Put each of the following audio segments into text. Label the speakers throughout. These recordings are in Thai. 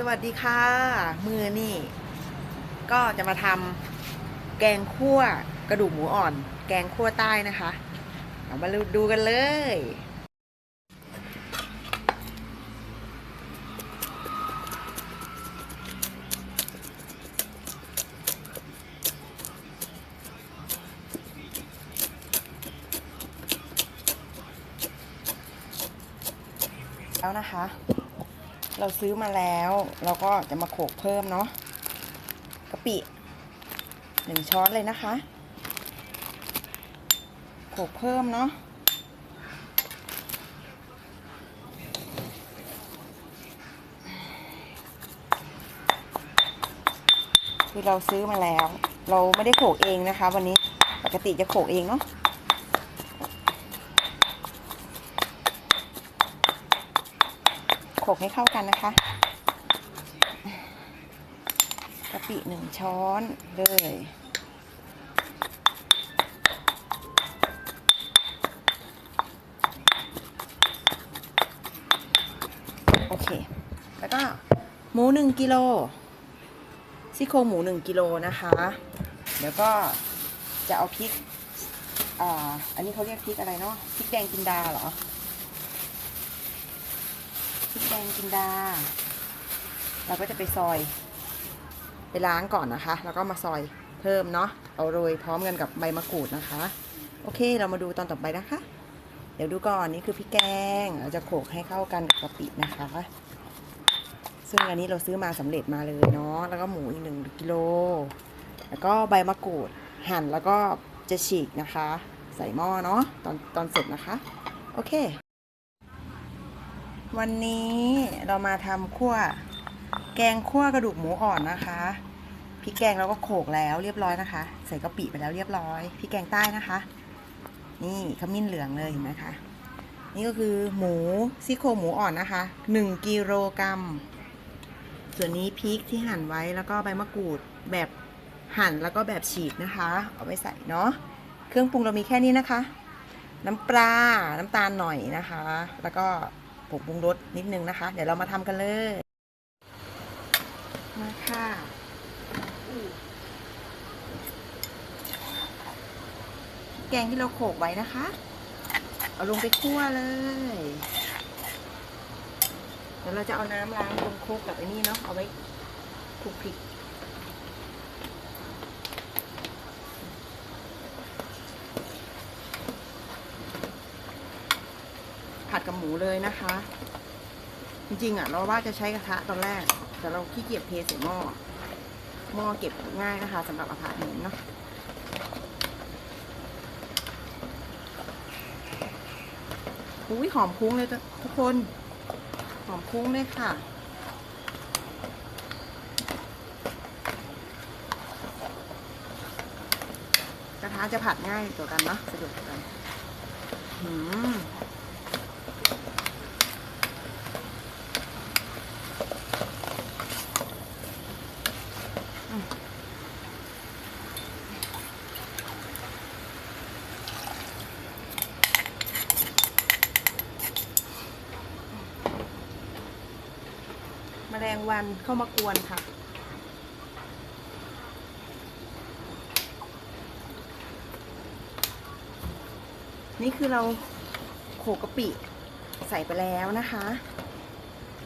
Speaker 1: สวัสดีค่ะ มือนี่ ก็จะมาทำแกงคั่วกระดูกหมูอ่อน แกงคั่วใต้นะคะเอามาดูกันเลย แล้วนะคะ เราซื้อมาแล้ว เราก็จะมาโขลกเพิ่มเนาะกะปิหนึ่งช้อนเลยนะคะโขลกเพิ่มเนาะคือเราซื้อมาแล้ว เราไม่ได้โขลกเองนะคะ วันนี้ปกติจะโขลกเองเนาะ โขกให้เข้ากันนะคะกะปิหนึ่งช้อนเลยโอเค แล้วก็หมูหนึ่งกิโลซี่โครงหมูหนึ่งกิโลนะคะ เดี๋ยวก็จะเอาพริก อ่า อันนี้เขาเรียกพริกอะไรเนาะ พริกแดงจินดาเหรอ ริกแดงจินดา เราก็จะไปซอย ไปล้างก่อนนะคะ แล้วก็มาซอยเพิ่มเนาะเอาโรยพร้อมกันกับใบมะกรูดนะคะ โอเคเรามาดูตอนต่อไปนะคะ เดี๋ยวดูก่อนนี่คือพริกแกงเราจะโขลกให้เข้ากันกับกะปินะคะ ซึ่งอันนี้เราซื้อมาสำเร็จมาเลยเนาะแล้วก็หมูอีกหนึ่งกิโลแล้วก็ใบมะกรูดหั่นแล้วก็จะฉีกนะคะ ใส่หม้อเนาะตอนตอนเสร็จนะคะ โอเค วันนี้เรามาทำคั่วแกงคั่วกระดูกหมูอ่อนนะคะพริกแกงเราก็โขลกแล้วเรียบร้อยนะคะ ใส่กะปิไปแล้วเรียบร้อยพริกแกงใต้นะคะ นี่ขมิ้นเหลืองเลยเห็นไหมคะนี่ก็คือหมูซี่โครงหมูอ่อนนะคะ1กิโลกรัมส่วนนี้พริกที่หั่นไว้แล้วก็ใบมะกรูดแบบหั่นแล้วก็แบบฉีกนะคะ เอาไว้ใส่เนาะเครื่องปรุงเรามีแค่นี้นะคะ น้ำปลาน้ำตาลหน่อยนะคะ แล้วก็ ผงปรุงรสนิดนึงนะคะ เดี๋ยวเรามาทำกันเลย มาค่ะแกงที่เราโขลกไว้นะคะ เอาลงไปคั่วเลย เดี๋ยวเราจะเอาน้ำล้างตรงโคกกับไอ้นี่เนาะเอาไว้คลุกพริก ผัดกับหมูเลยนะคะ จริงๆอะ เราว่าจะใช้กระทะตอนแรก แต่เราขี้เกียจเทใส่หม้อหม้อเก็บง่ายนะคะสำหรับอาหารนี้เนาะอุ้ยหอมคุ้งเลยทุกคน หอมคุ้งเลยค่ะ กระทะจะผัดง่ายกว่ากันเนาะสะดวกกว่ากันหืม ลงวันเข้ามากวนค่ะ นี่คือเราโขกกะปิใส่ไปแล้วนะคะ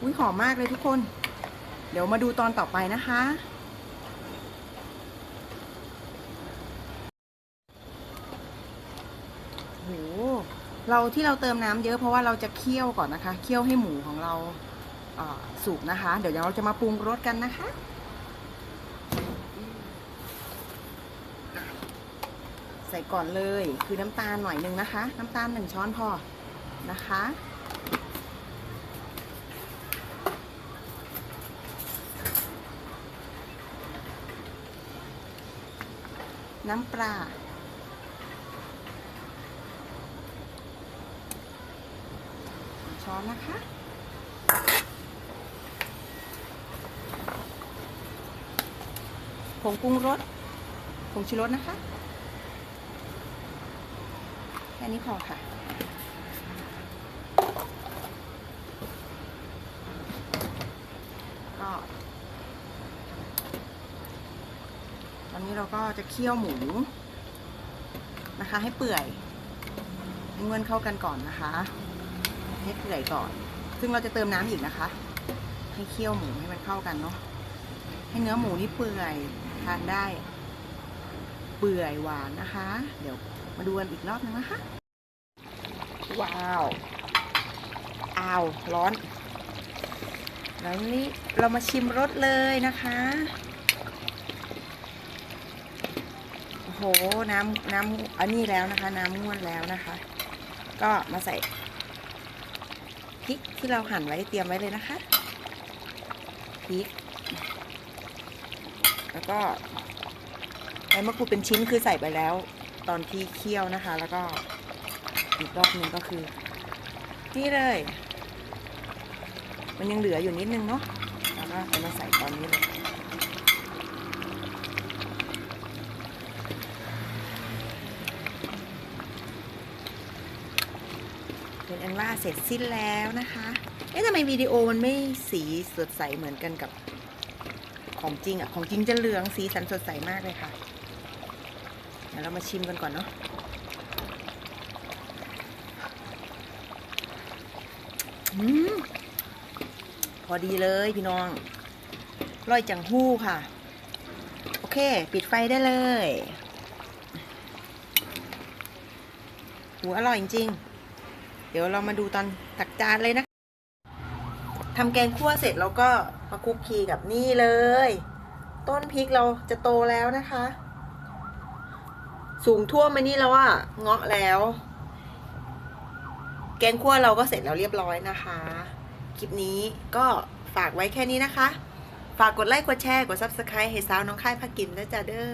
Speaker 1: อุ้ยหอมมากเลยทุกคน เดี๋ยวมาดูตอนต่อไปนะคะ โห เราที่เราเติมน้ำเยอะเพราะว่าเราจะเคี่ยวก่อนนะคะ เคี่ยวให้หมูของเรา สุกนะคะ เดี๋ยวเราจะมาปรุงรสกันนะคะใส่ก่อนเลยคือน้ำตาลหน่อยหนึ่งนะคะ น้ำตาลหนึ่งช้อนพอนะคะ น้ำปลาช้อนนะคะ ผงปรุงรสผงชูรสนะคะ แค่นี้พอค่ะ ก็ ตอนนี้เราก็จะเคี่ยวหมูนะคะ ให้เปื่อยให้เงื่อนเข้ากันก่อนนะคะ ให้เปื่อยก่อน ซึ่งเราจะเติมน้ำอีกนะคะ ให้เคี่ยวหมูให้มันเข้ากันเนาะให้เนื้อหมูนี่เปื่อย ทานได้ เปื่อยหวานนะคะ เดี๋ยวมาดูกันอีกรอบนึงนะคะ ว้าวอ้าวร้อน แล้วนี่เรามาชิมรสเลยนะคะโอ้โหน้ำน้ำอันนี้แล้วนะคะ น้ำง่วนแล้วนะคะ ก็มาใส่พริกที่เราหั่นไว้เตรียมไว้เลยนะคะพริก แล้วก็ใบมะกรูดเป็นชิ้นคือใส่ไปแล้ว ตอนที่เคี่ยวนะคะ แล้วก็อีกรอบนึงก็คือ นี่เลย มันยังเหลืออยู่นิดนึงเนาะแล้วก็เอามาใส่ตอนนี้เลยเป็นอันว่าเสร็จสิ้นแล้วนะคะ เอ๊ะทำไมวิดีโอมันไม่สีสดใสเหมือนกันกับ ของจริงอะ ของจริงจะเหลืองสีสันสดใสมากเลยค่ะ เดี๋ยวเรามาชิมกันก่อนเนาะ อืม พอดีเลยพี่น้อง ร่อยจังหู้ค่ะ โอเค ปิดไฟได้เลยหูอร่อยจริง เดี๋ยวเรามาดูตอนตักจานเลยนะ ทำแกงคั่วเสร็จแล้วก็มาคุกคีกับนี่เลย ต้นพริกเราจะโตแล้วนะคะ สูงท่วมมานี่แล้วอะเงาะแล้ว แกงคั่วเราก็เสร็จแล้วเรียบร้อยนะคะ คลิปนี้ก็ฝากไว้แค่นี้นะคะ ฝากกดไลค์ กดแชร์ กด subscribe ให้สาวน้องค่ายพักกินและจ้าเด้อ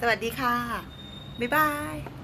Speaker 1: สวัสดีค่ะ บ๊ายบาย